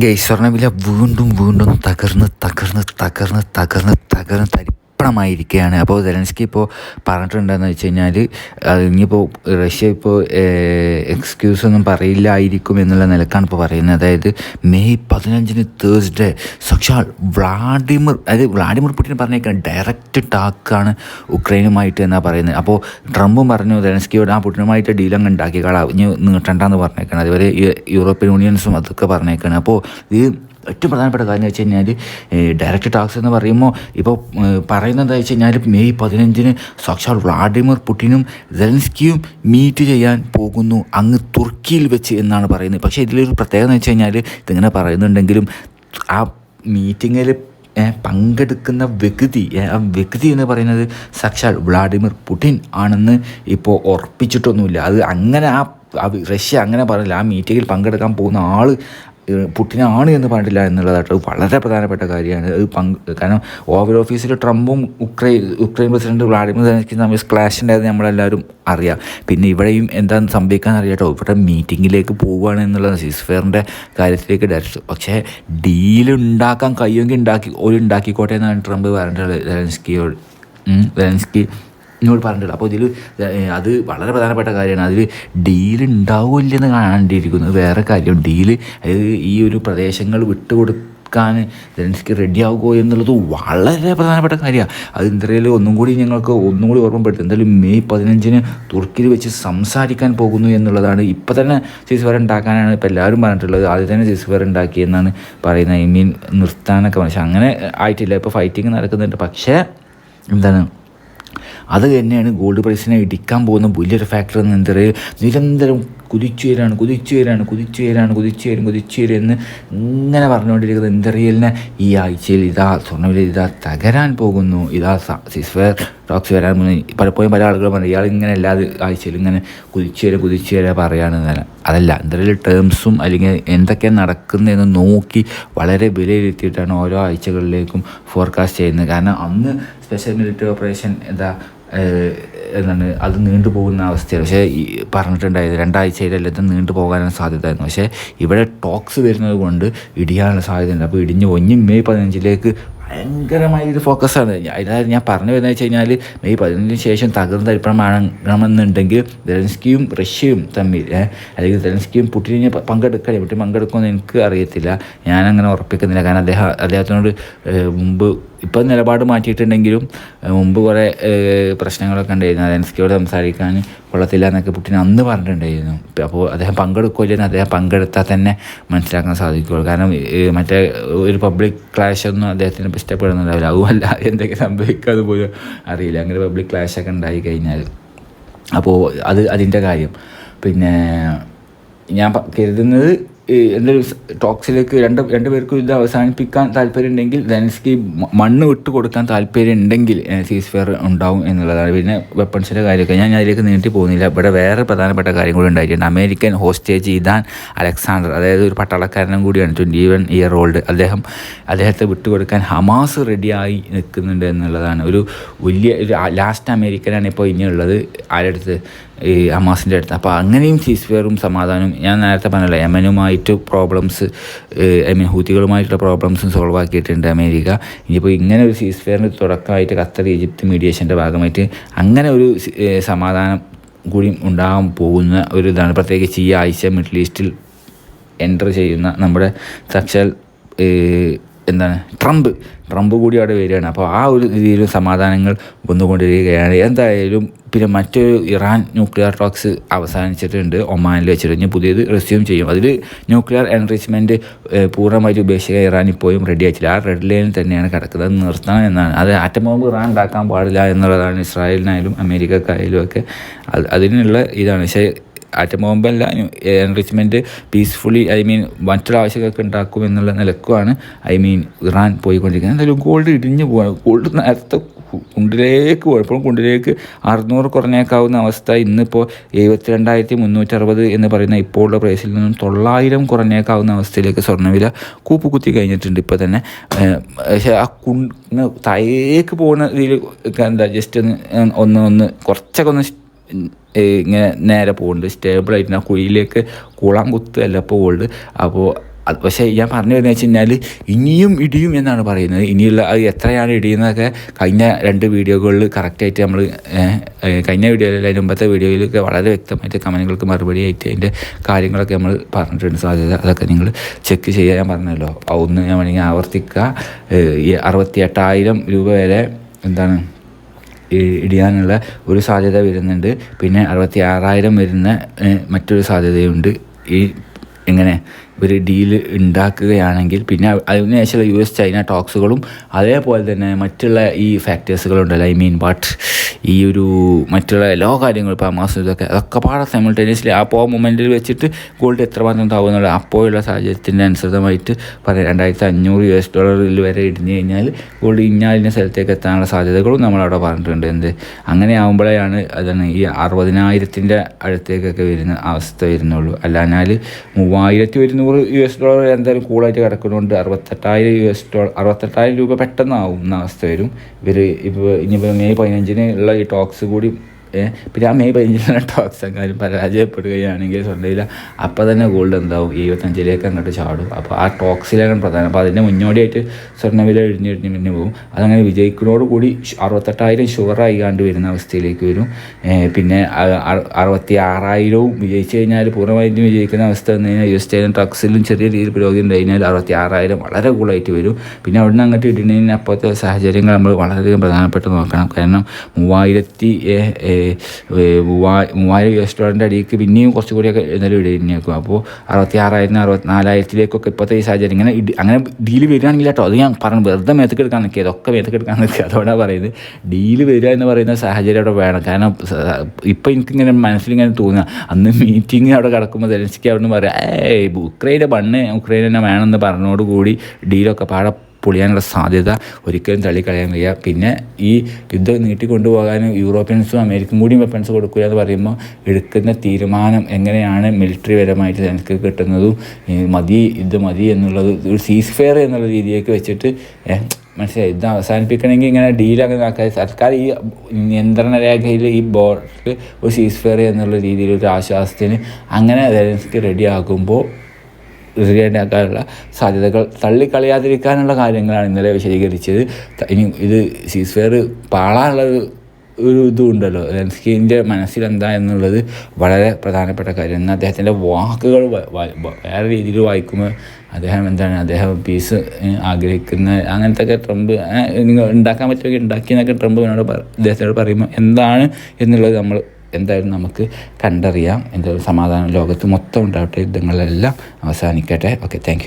Gay വില വീണ്ടും വീണ്ടും തകർന്ന് തകർന്ന് തകർന്ന് തകർന്ന് തകർന്ന് തരിപ്പണമായിരിക്കുകയാണ് അപ്പോൾ സെലൻസ്കി ഇപ്പോൾ പറഞ്ഞിട്ടുണ്ടെന്ന് വെച്ച് കഴിഞ്ഞാൽ ഇനിയിപ്പോൾ റഷ്യ ഇപ്പോൾ എക്സ്ക്യൂസ് ഒന്നും പറയില്ലായിരിക്കും എന്നുള്ള നിലക്കാണ് ഇപ്പോൾ പറയുന്നത്. അതായത് മെയ് പതിനഞ്ചിന് തേഴ്സ്ഡേ സാക്ഷാൽ വ്ളാഡിമിർ അതായത് വ്ളാഡിമിർ പുടിൻ പറഞ്ഞേക്കാണ് ഡയറക്റ്റ് ടാക്കാണ് ഉക്രൈനുമായിട്ട് എന്നാണ് പറയുന്നത്. അപ്പോൾ ട്രംപും പറഞ്ഞു സെലൻസ്കിയോട് ആ പുടിനുമായിട്ട് അങ്ങ് കാളാ ഇനി നീട്ടണ്ടെന്ന് പറഞ്ഞേക്കാണ്. അതുപോലെ യൂറോപ്യൻ യൂണിയൻസും അതൊക്കെ പറഞ്ഞേക്കാണ്. അപ്പോൾ ഇത് ഏറ്റവും പ്രധാനപ്പെട്ട കാര്യം എന്ന് വെച്ച് കഴിഞ്ഞാൽ ഡയറക്റ്റ് ടാക്സ് എന്ന് പറയുമ്പോൾ ഇപ്പോൾ പറയുന്നത് എന്താ വെച്ച് കഴിഞ്ഞാൽ മെയ് പതിനഞ്ചിന് സാക്ഷാൽ വ്ളാഡിമിർ പുടിനും സെലൻസ്കിയും മീറ്റ് ചെയ്യാൻ പോകുന്നു അങ്ങ് തുർക്കിയിൽ വെച്ച് എന്നാണ് പറയുന്നത്. പക്ഷേ ഇതിലൊരു പ്രത്യേകത എന്ന് വെച്ച് കഴിഞ്ഞാൽ ഇതിങ്ങനെ പറയുന്നുണ്ടെങ്കിലും ആ മീറ്റിങ്ങിൽ പങ്കെടുക്കുന്ന വ്യക്തി ആ വ്യക്തി എന്ന് പറയുന്നത് സാക്ഷാൽ വ്ളാഡിമിർ പുടിൻ ആണെന്ന് ഇപ്പോൾ ഉറപ്പിച്ചിട്ടൊന്നുമില്ല. അത് അങ്ങനെ ആ റഷ്യ അങ്ങനെ പറഞ്ഞില്ല. ആ മീറ്റിങ്ങിൽ പങ്കെടുക്കാൻ പോകുന്ന ആൾ പുട്ടിനാണ് എന്ന് പറഞ്ഞിട്ടില്ല എന്നുള്ളതായിട്ട്. വളരെ പ്രധാനപ്പെട്ട കാര്യമാണ്. അത് പങ്ക് കാരണം ഓവർ ഓഫീസിൽ ട്രംപും ഉക്രൈൻ ഉക്രൈൻ പ്രസിഡന്റ് വ്ളാഡിമിർ സെലൻസ്കിയും തമ്മിൽ ക്ലാഷ് ഉണ്ടായത് നമ്മളെല്ലാവരും അറിയാം. പിന്നെ ഇവിടെയും എന്താണ് സംഭവിക്കാൻ അറിയാട്ടോ. ഇവിടെ മീറ്റിങ്ങിലേക്ക് പോവുകയാണ് എന്നുള്ളത് സിസ്ഫെയറിന്റെ കാര്യത്തിലേക്ക് ഡയറക്റ്റ് പക്ഷേ ഡീൽ ഉണ്ടാക്കാൻ കഴിയുമെങ്കിൽ ഉണ്ടാക്കി ഒരു ഉണ്ടാക്കിക്കോട്ടെ എന്നാണ് ട്രംപ് പറഞ്ഞിട്ടുള്ളത്. സെലൻസ്കിയോട് സെലൻസ്കി എന്നോട് പറഞ്ഞിട്ടുള്ളത് അപ്പോൾ ഇതിൽ അത് വളരെ പ്രധാനപ്പെട്ട കാര്യമാണ്. അതിൽ ഡീൽ ഉണ്ടാവില്ലെന്ന് കാണേണ്ടിയിരിക്കുന്നത് വേറെ കാര്യം. ഡീൽ അതായത് ഈ ഒരു പ്രദേശങ്ങൾ വിട്ടുകൊടുക്കാൻ സെലൻസ്കി റെഡി ആവുമോ എന്നുള്ളത് വളരെ പ്രധാനപ്പെട്ട കാര്യമാണ്. അത് എന്തായാലും ഒന്നും കൂടി ഞങ്ങൾക്ക് ഒന്നും കൂടി ഓർമ്മപ്പെടുത്തും. എന്തായാലും മെയ് പതിനഞ്ചിന് തുർക്കിയിൽ വെച്ച് സംസാരിക്കാൻ പോകുന്നു എന്നുള്ളതാണ്. ഇപ്പം തന്നെ സീസ്വർ ഉണ്ടാക്കാനാണ് ഇപ്പോൾ എല്ലാവരും പറഞ്ഞിട്ടുള്ളത്. ആദ്യം തന്നെ ഉണ്ടാക്കി ഉണ്ടാക്കിയെന്നാണ് പറയുന്നത്. ഐ മീൻ നിർത്താനൊക്കെ പക്ഷെ അങ്ങനെ ആയിട്ടില്ല. ഇപ്പോൾ ഫൈറ്റിംഗ് നടക്കുന്നുണ്ട്. പക്ഷേ എന്താണ് അത് തന്നെയാണ് ഗോൾഡ് പ്രൈസിനെ ഇടിക്കാൻ പോകുന്ന വലിയൊരു ഫാക്ടർ എന്ന് എന്താ പറയുക നിരന്തരം കുതിച്ചു കുതിച്ചുയരാണ് കുതിച്ചു കുതിച്ചുയരും കുതിച്ചു വരാണ് കുതിച്ചു വരും കുതിച്ചു വരും എന്ന് ഇങ്ങനെ പറഞ്ഞുകൊണ്ടിരിക്കുന്നത് എന്തറിയലിനെ ഈ ആഴ്ചയിൽ ഇതാ സ്വർണവില ഇതാ തകരാൻ പോകുന്നു. ഇതാ സിസ്ഫെയർ ടോക്സ് വരാൻ പോകുന്നു. പലപ്പോഴും പല ആളുകളും പറയും ഇയാൾ ഇങ്ങനെ എല്ലാ ആഴ്ചയിലും ഇങ്ങനെ കുതിച്ചു വരെ കുതിച്ചു വരെ പറയാണ് എന്നല്ല അതല്ല എന്തെങ്കിലും ടേംസും അല്ലെങ്കിൽ എന്തൊക്കെയാണ് നടക്കുന്നതെന്ന് നോക്കി വളരെ വിലയിരുത്തിയിട്ടാണ് ഓരോ ആഴ്ചകളിലേക്കും ഫോർകാസ്റ്റ് ചെയ്യുന്നത്. കാരണം അന്ന് സ്പെഷ്യൽ മിലിറ്ററി ഓപ്പറേഷൻ എന്താ എന്താണ് അത് നീണ്ടു പോകുന്ന അവസ്ഥയാണ്. പക്ഷേ ഈ പറഞ്ഞിട്ടുണ്ടായത് രണ്ടാഴ്ചയിലല്ല നീണ്ടു പോകാനാണ് സാധ്യതയായിരുന്നു. പക്ഷേ ഇവിടെ ടോക്സ് വരുന്നത് കൊണ്ട് ഇടിയാനുള്ള സാധ്യതയുണ്ട്. അപ്പോൾ ഇടിഞ്ഞ് ഒഞ്ഞ് മെയ് പതിനഞ്ചിലേക്ക് ഭയങ്കരമായ ഒരു ഫോക്കസാണ്. അതായത് ഞാൻ പറഞ്ഞു വരുന്നത് വെച്ച് കഴിഞ്ഞാൽ മെയ് പതിനഞ്ചിന് ശേഷം തകർന്ന തരിപ്പണമാണെന്നുണ്ടെങ്കിൽ ദലൻസ്കിയും റഷ്യയും തമ്മിൽ അല്ലെങ്കിൽ ദലൻസ്കിയും പുട്ടിനെ പങ്കെടുക്കണേ പുട്ടി പങ്കെടുക്കുമെന്ന് എനിക്ക് അറിയത്തില്ല. ഞാനങ്ങനെ ഉറപ്പിക്കുന്നില്ല. കാരണം അദ്ദേഹം അദ്ദേഹത്തിനോട് മുമ്പ് ഇപ്പം നിലപാട് മാറ്റിയിട്ടുണ്ടെങ്കിലും മുമ്പ് കുറേ പ്രശ്നങ്ങളൊക്കെ ഉണ്ടായിരുന്നു. എൻസ്കിയോട് സംസാരിക്കാൻ കൊള്ളത്തില്ല എന്നൊക്കെ പുട്ടിൻ അന്ന് പറഞ്ഞിട്ടുണ്ടായിരുന്നു. അപ്പോൾ അദ്ദേഹം പങ്കെടുക്കില്ലെന്ന് അദ്ദേഹം പങ്കെടുത്താൽ തന്നെ മനസ്സിലാക്കാൻ സാധിക്കുള്ളൂ. കാരണം മറ്റേ ഒരു പബ്ലിക് ക്ലാഷ് ഒന്നും അദ്ദേഹത്തിന് ഇഷ്ടപ്പെടുന്നുണ്ടാവില്ല. അതുമല്ല എന്തൊക്കെ സംഭവിക്കാതെ പോലും അറിയില്ല. അങ്ങനെ പബ്ലിക് ക്ലാഷൊക്കെ ഉണ്ടായി കഴിഞ്ഞാൽ. അപ്പോൾ അത് അതിന്റെ കാര്യം. പിന്നെ ഞാൻ കരുതുന്നത് എന്തൊരു ടോക്സിലേക്ക് രണ്ട് രണ്ട് പേർക്കും ഇത് അവസാനിപ്പിക്കാൻ താല്പര്യം ഉണ്ടെങ്കിൽ ലെൻസ്കി മണ്ണ് വിട്ട് കൊടുക്കാൻ താല്പര്യം ഉണ്ടെങ്കിൽ സീസ് ഫെയർ ഉണ്ടാവും എന്നുള്ളതാണ്. പിന്നെ വെപ്പൺസിന്റെ കാര്യമൊക്കെ ഞാൻ അതിലേക്ക് നീട്ടി പോകുന്നില്ല. ഇവിടെ വേറെ പ്രധാനപ്പെട്ട കാര്യം കൂടി ഉണ്ടായിട്ടുണ്ട്. അമേരിക്കൻ ഹോസ്റ്റേജ് ഇതാൻ അലക്സാണ്ടർ അതായത് ഒരു പട്ടാളക്കാരനും കൂടിയാണ് ട്വന്റി വൺ ഇയർ ഓൾഡ് അദ്ദേഹം അദ്ദേഹത്തെ വിട്ടുകൊടുക്കാൻ ഹമാസ് റെഡിയായി നിൽക്കുന്നുണ്ട് എന്നുള്ളതാണ്. ഒരു വലിയ ഒരു ലാസ്റ്റ് അമേരിക്കനാണ് ഇപ്പോൾ ഇനിയുള്ളത്. ആരുടെ അടുത്ത്? ഈ ഹമാസിന്റെ അടുത്ത്. അപ്പോൾ അങ്ങനെയും സീസ്ഫെയറും സമാധാനവും ഞാൻ നേരത്തെ പറഞ്ഞല്ലോ യമനുമായിട്ട് പ്രോബ്ലംസ് ഐ മീൻ ഹൂത്തികളുമായിട്ടുള്ള പ്രോബ്ലംസും സോൾവ് ആക്കിയിട്ടുണ്ട് അമേരിക്ക. ഇനിയിപ്പോൾ ഇങ്ങനെ ഒരു സീസ്ഫെയറിന് തുടക്കമായിട്ട് ഖത്തർ ഈജിപ്ത് മീഡിയേഷന്റെ ഭാഗമായിട്ട് അങ്ങനെ ഒരു സമാധാനം കൂടി ഉണ്ടാകാൻ പോകുന്ന ഒരു ഇതാണ്. പ്രത്യേകിച്ച് ഈ ആഴ്ച മിഡിൽ ഈസ്റ്റിൽ എന്റർ ചെയ്യുന്ന നമ്മുടെ സാക്ഷാൽ എന്താണ്? ട്രംപ്. ട്രംപ് കൂടി അവിടെ വരികയാണ്. അപ്പോൾ ആ ഒരു രീതിയിലും സമാധാനങ്ങൾ വന്നുകൊണ്ടിരിക്കുകയാണ്. എന്തായാലും പിന്നെ മറ്റൊരു ഇറാൻ ന്യൂക്ലിയർ ടോക്സ് അവസാനിച്ചിട്ടുണ്ട്. ഒമാനിൽ വെച്ചിട്ട്. ഇനി പുതിയത് റെസ്യൂം ചെയ്യും. അതിൽ ന്യൂക്ലിയർ എൻറിച്ച്മെന്റ് പൂർണമായിട്ട് ഉപേക്ഷിക്കാൻ ഇറാൻ ഇപ്പോഴും റെഡി ആയിട്ടില്ല. ആ റെഡ് ലൈനിൽ തന്നെയാണ് കിടക്കുന്നത്. നിർത്തണം എന്നാണ്. അത് ആറ്റം ബോംബ് ഇറാൻ ഉണ്ടാക്കാൻ പാടില്ല എന്നുള്ളതാണ് ഇസ്രായേലിനായാലും അമേരിക്കക്കായാലും ഒക്കെ. അത് അതിനുള്ള ഇതാണ്. പക്ഷേ ആറ്റം ബോംബല്ല എൻറിച്ച്മെന്റ് പീസ്ഫുള്ളി ഐ മീൻ മറ്റൊരു ആവശ്യമൊക്കെ ഉണ്ടാക്കും എന്നുള്ള നിലക്കുമാണ് ഐ മീൻ ഇറാൻ പോയിക്കൊണ്ടിരിക്കുന്നത്. എന്തായാലും ഗോൾഡ് ഇടിഞ്ഞു പോവാണ്. ഗോൾഡ് നേരത്തെ കുണ്ടിലേക്ക് പോയപ്പോൾ കുണ്ടിലേക്ക് അറുന്നൂറ് കുറഞ്ഞേക്കാവുന്ന അവസ്ഥ ഇന്നിപ്പോൾ എഴുപത്തിരണ്ടായിരത്തി മുന്നൂറ്ററുപത് എന്ന് പറയുന്ന ഇപ്പോഴുള്ള പ്രൈസിൽ നിന്നും തൊള്ളായിരം കുറഞ്ഞേക്കാവുന്ന അവസ്ഥയിലേക്ക് സ്വർണവില കൂപ്പ് കുത്തി കഴിഞ്ഞിട്ടുണ്ട് ഇപ്പോൾ തന്നെ. പക്ഷേ ആ കുണ്ട് താഴേക്ക് പോകുന്ന ഇതിൽ എന്താ ജസ്റ്റ് ഒന്ന് ഒന്ന് കുറച്ചൊക്കെ ഒന്ന് ഇങ്ങനെ നേരെ പോകുന്നുണ്ട് സ്റ്റേബിളായിട്ട് ആ കുഴിയിലേക്ക് കുളം ഇപ്പോൾ ഗോൾഡ് അപ്പോൾ അത് പക്ഷേ ഞാൻ പറഞ്ഞു വരുന്നത് വെച്ച് കഴിഞ്ഞാൽ ഇനിയും ഇടിയും എന്നാണ് പറയുന്നത്. ഇനിയുള്ള അത് എത്രയാണ് ഇടിയെന്നൊക്കെ കഴിഞ്ഞ രണ്ട് വീഡിയോകളിൽ കറക്റ്റായിട്ട് നമ്മൾ കഴിഞ്ഞ വീഡിയോയിൽ അതിന് മുമ്പത്തെ വീഡിയോയിലൊക്കെ വളരെ വ്യക്തമായിട്ട് കമന്റുകൾക്ക് മറുപടി ആയിട്ട് അതിന്റെ കാര്യങ്ങളൊക്കെ നമ്മൾ പറഞ്ഞിട്ടുണ്ട്. സാധ്യത അതൊക്കെ നിങ്ങൾ ചെക്ക് ചെയ്യാൻ ഞാൻ പറഞ്ഞല്ലോ. ഒന്ന് ഞാൻ വേണമെങ്കിൽ ആവർത്തിക്കുക അറുപത്തി എട്ടായിരം രൂപ വരെ എന്താണ് ഇടിയാനുള്ള ഒരു സാധ്യത വരുന്നുണ്ട്. പിന്നെ അറുപത്തി ആറായിരം വരുന്ന മറ്റൊരു സാധ്യതയുണ്ട്. ഈ എങ്ങനെ? ഒരു ഡീൽ ഉണ്ടാക്കുകയാണെങ്കിൽ പിന്നെ അതിനുശേഷമുള്ള യു എസ് ചൈന ടോക്സുകളും അതേപോലെ തന്നെ മറ്റുള്ള ഈ ഫാക്ടേഴ്സുകളുണ്ടല്ലോ ഐ മീൻ ബട്ട് ഈ ഒരു മറ്റുള്ള എല്ലാ കാര്യങ്ങളും ഇപ്പോൾ അമാസം ഇതൊക്കെ അതൊക്കെ പാടെ സൈമിൾട്ടേനിയസ്ലി ആ പോ മൊമെന്റിൽ വെച്ചിട്ട് ഗോൾഡ് എത്രമാത്രം ഉണ്ടാവും എന്നുള്ള അപ്പോഴുള്ള സാഹചര്യത്തിന്റെ അനുസൃതമായിട്ട് പറയാം. രണ്ടായിരത്തി അഞ്ഞൂറ് യു എസ് ഡോളറിൽ വരെ ഇടിഞ്ഞു കഴിഞ്ഞാൽ ഗോൾഡ് ഇഞ്ഞാലിന്റെ സ്ഥലത്തേക്ക് എത്താനുള്ള സാധ്യതകളും നമ്മളവിടെ പറഞ്ഞിട്ടുണ്ട്. എന്ത്? അങ്ങനെ ആകുമ്പോഴാണ് അതാണ് ഈ അറുപതിനായിരത്തിന്റെ അടുത്തേക്കൊക്കെ വരുന്ന അവസ്ഥ വരുന്നുള്ളൂ. അല്ലാഞ്ഞാൽ മൂവായിരത്തി ഒരുന്നൂറ് യു എസ് ഡോളർ എന്തായാലും കൂളായിട്ട് കിടക്കുന്നുണ്ട്. അറുപത്തെട്ടായിരം യു എസ് ഡോളർ അറുപത്തെട്ടായിരം രൂപ പെട്ടെന്നാവും എന്ന അവസ്ഥ വരും. ഇവർ ഇപ്പോൾ ഇനി മെയ് പതിനഞ്ചിന് ഉള്ള ഈ ടോക്സ് കൂടി പിന്നെ ആ മെയ് പതിനഞ്ചിലുള്ള ടോക്സ് എങ്ങാനും പരാജയപ്പെടുകയാണെങ്കിൽ സ്വർണയില അപ്പോൾ തന്നെ ഗോൾഡ് എന്താവും? എഴുപത്തഞ്ചിലേക്ക് അങ്ങോട്ട് ചാടും. അപ്പോൾ ആ ടോക്സിലാണ് പ്രധാനം. അപ്പോൾ അതിന്റെ മുന്നോടിയായിട്ട് സ്വർണവില എഴുതി എഴുതി പിന്നെ പോകും. അതങ്ങനെ വിജയിക്കുന്നതോട് കൂടി ഷ് അറുപത്തെട്ടായിരം ഷുവറായി കണ്ട് വരുന്ന അവസ്ഥയിലേക്ക് വരും. പിന്നെ അറുപത്തി ആറായിരവും വിജയിച്ചു കഴിഞ്ഞാൽ പൂർണമായിട്ടും വിജയിക്കുന്ന അവസ്ഥ വന്നു കഴിഞ്ഞാൽ യു എസ് ടൈലും ടോക്സിലും ചെറിയ രീതിയിൽ പുരോഗതി ഉണ്ട് കഴിഞ്ഞാൽ അറുപത്തി ആറായിരം വളരെ കൂളായിട്ട് വരും. പിന്നെ അവിടുന്ന് അങ്ങോട്ട് ഇടുന്നതിന് അപ്പോഴത്തെ സാഹചര്യങ്ങൾ നമ്മൾ വളരെയധികം പ്രധാനപ്പെട്ട് നോക്കണം. കാരണം മൂവായിരത്തി മൂവായിരം യു എസ് ഡോളറിന്റെ അടിയിലേക്ക് പിന്നെയും കുറച്ചുകൂടിയൊക്കെ എന്നാലും ഇടിഞ്ഞേക്കും അപ്പോൾ അറുപത്തി ആറായിരം അറുപത്തി നാലായിരത്തിലേക്കൊക്കെ ഇപ്പോഴത്തെ ഈ സാഹചര്യം ഇങ്ങനെ അങ്ങനെ ഡീൽ വരികയാണെങ്കിൽ കേട്ടോ അത് ഞാൻ പറഞ്ഞു വെറുതെ മേത്തക്ക് എടുക്കാൻ നിൽക്കുക അതൊക്കെ മേത്തക്ക് എടുക്കാൻ നിൽക്കുക. അതോടാണ് പറയുന്നത് ഡീൽ വരിക എന്ന് പറയുന്ന സാഹചര്യം അവിടെ വേണം. കാരണം ഇപ്പോൾ എനിക്കിങ്ങനെ മനസ്സിലിങ്ങനെ തോന്നുക അന്ന് മീറ്റിംഗ് അവിടെ കിടക്കുമ്പോൾ ജലൻസ്കി അവിടെ നിന്ന് പറയാം ഏയ് ഉക്രൈന്റെ മണ്ണ് ഉക്രൈൻ തന്നെ വേണമെന്ന് പറഞ്ഞോടുകൂടി ഡീലൊക്കെ പാടെ പൊളിയാനുള്ള സാധ്യത ഒരിക്കലും തള്ളിക്കളയാൻ വയ്യ. പിന്നെ ഈ യുദ്ധം നീട്ടിക്കൊണ്ടുപോകാനും യൂറോപ്യൻസും അമേരിക്കൻ കൂടി വെപ്പൺസ് കൊടുക്കുക എന്ന് പറയുമ്പോൾ എടുക്കുന്ന തീരുമാനം എങ്ങനെയാണ് മിലിറ്ററി പരമായിട്ട് എനിക്ക് കിട്ടുന്നതും മതി ഇത് മതി എന്നുള്ളത് ഒരു സീസ് ഫെയർ എന്നുള്ള രീതിയിലേക്ക് വെച്ചിട്ട് മനസ്സിലായി? ഇത് അവസാനിപ്പിക്കണമെങ്കിൽ ഇങ്ങനെ ഡീലൊക്കെ ആക്കാൻ സർക്കാർ ഈ നിയന്ത്രണ രേഖയിൽ ഈ ബോർഡിൽ ഒരു സീസ് ഫെയർ എന്നുള്ള രീതിയിൽ ഒരു ആശ്വാസത്തിന് അങ്ങനെ റെഡി ആകുമ്പോൾ റെഡിയാക്കാനുള്ള സാധ്യതകൾ തള്ളിക്കളയാതിരിക്കാനുള്ള കാര്യങ്ങളാണ് ഇന്നലെ വിശദീകരിച്ചത്. ഇനി ഇത് സീസ്ഫെയർ പാളാനുള്ള ഒരു- ഇതുണ്ടല്ലോ. ഇതും മനസ്സിൽ എന്താ എന്നുള്ളത് വളരെ പ്രധാനപ്പെട്ട കാര്യം. എന്നാൽ അദ്ദേഹത്തിന്റെ വാക്കുകൾ വേറെ രീതിയിൽ വായിക്കുമ്പോൾ അദ്ദേഹം എന്താണ്? അദ്ദേഹം പീസ് ആഗ്രഹിക്കുന്ന അങ്ങനത്തെ ട്രംപ് നിങ്ങൾ ഉണ്ടാക്കാൻ പറ്റുമെങ്കിൽ ഉണ്ടാക്കിയെന്നൊക്കെ ട്രംപ് എന്നോട് അദ്ദേഹത്തോട് പറയുമ്പോൾ എന്താണ് എന്നുള്ളത് നമ്മൾ എന്തായാലും നമുക്ക് കണ്ടറിയാം. എന്തായാലും സമാധാനം ലോകത്ത് മൊത്തം ഉണ്ടാവട്ടെ. യുദ്ധങ്ങളെല്ലാം അവസാനിക്കട്ടെ. Okay thank